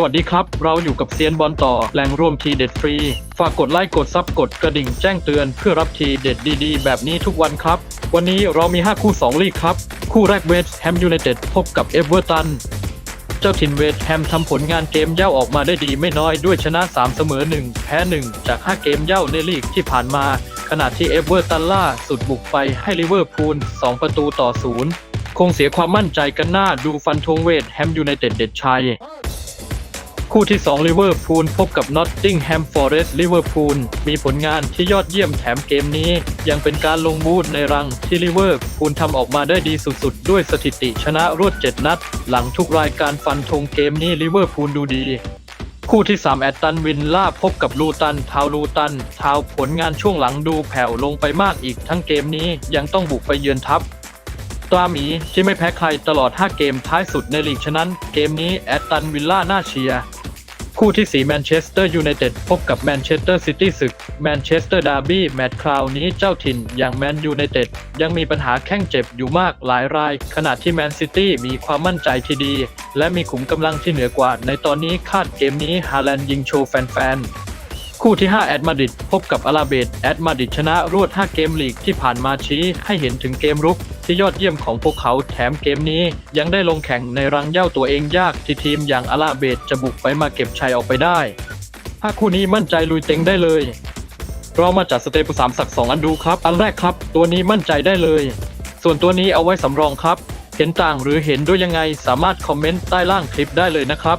สวัสดีครับ เราอยู่กับเซียนบอลต่อแหล่งรวมทีเด็ดฟรี ฝากกดไลค์กดซับกดกระดิ่งแจ้งเตือนเพื่อรับทีเด็ดดีๆ แบบนี้ทุกวันครับ วันนี้เรามี 5 คู่ 2 ลีกครับ คู่แรกเวสต์แฮมยูไนเต็ดพบกับเอเวอร์ตันเจ้าถิ่นเวสต์แฮมทำผลงานเกมเย่าออกมาได้ดีไม่น้อยด้วยชนะ 3 เสมอ 1 แพ้ 1 จาก 5 เกมเย่าในลีกที่ผ่านมา ขณะที่เอเวอร์ตันล่าสุดบุกไปให้ลิเวอร์พูล2ประตูต่อศูนย์คงเสียความมั่นใจกันหน้าดูฟันธงเวสต์แฮมยูไนเต็ดเด็ดชัย คู่ที่2ลิเวอร์พูลพบกับนอตติงแฮมฟอเรสต์ลิเวอร์พูลมีผลงานที่ยอดเยี่ยมแถมเกมนี้ ยังเป็นการลงบูธในรังที่ลิเวอร์พูลทำออกมาได้ดีสุดๆ ด้วยสถิติชนะรวด 7 นัด หลังทุกรายการฟันธงเกมนี้ลิเวอร์พูลดูดีคู่ที่ 3 แอตตันวินล่าพบกับลูตันทาวลูตันทาวผลงานช่วงหลังดูแผ่วลงไปมากอีกทั้งเกมนี้ยังต้องบุกไปเยือนทัพตราหมีที่ไม่แพ้ใครตลอด 5 เกมท้ายสุดในลีกฉะนั้น เกมนี้แอตตันวิลล่าน่าเชียร์ คู่ที่ 4 แมนเชสเตอร์ยูไนเต็ดพบกับแมนเชสเตอร์ซิตี้ศึกแมนเชสเตอร์ดาร์บี้แมตช์คราวนี้เจ้าถิ่นอย่างแมนยูไนเต็ดยังมีปัญหาแข้งเจ็บอยู่มากหลายราย ขณะที่แมนซิตี้มีความมั่นใจที่ดี และมีขุมกำลังที่เหนือกว่า ในตอนนี้คาดเกมนี้ฮาแลนด์ยิงโชว์แฟนๆ คู่ที่ 5 แอดมาดริดพบกับอาราเบดแอดมาดริดชนะรวด 5 เกมลีกที่ผ่านมาชี้ให้เห็นถึงเกมรุกที่ยอดเยี่ยมของพวกเขาแถมเกมนี้ ยังได้ลงแข่งในรังเย่าตัวเองยากที่ทีมอย่างอาราเบดจะบุกไปมาเก็บชัยออกไปได้ถ้าคู่นี้มั่นใจลุยเต็งได้เลย เรามาจัดสเตปสามสักสองอันดูครับ อันแรกครับ ตัวนี้มั่นใจได้เลย ส่วนตัวนี้เอาไว้สำรองครับ เห็นต่างหรือเห็นด้วยยังไงสามารถคอมเมนต์ใต้ล่างคลิปได้เลยนะครับ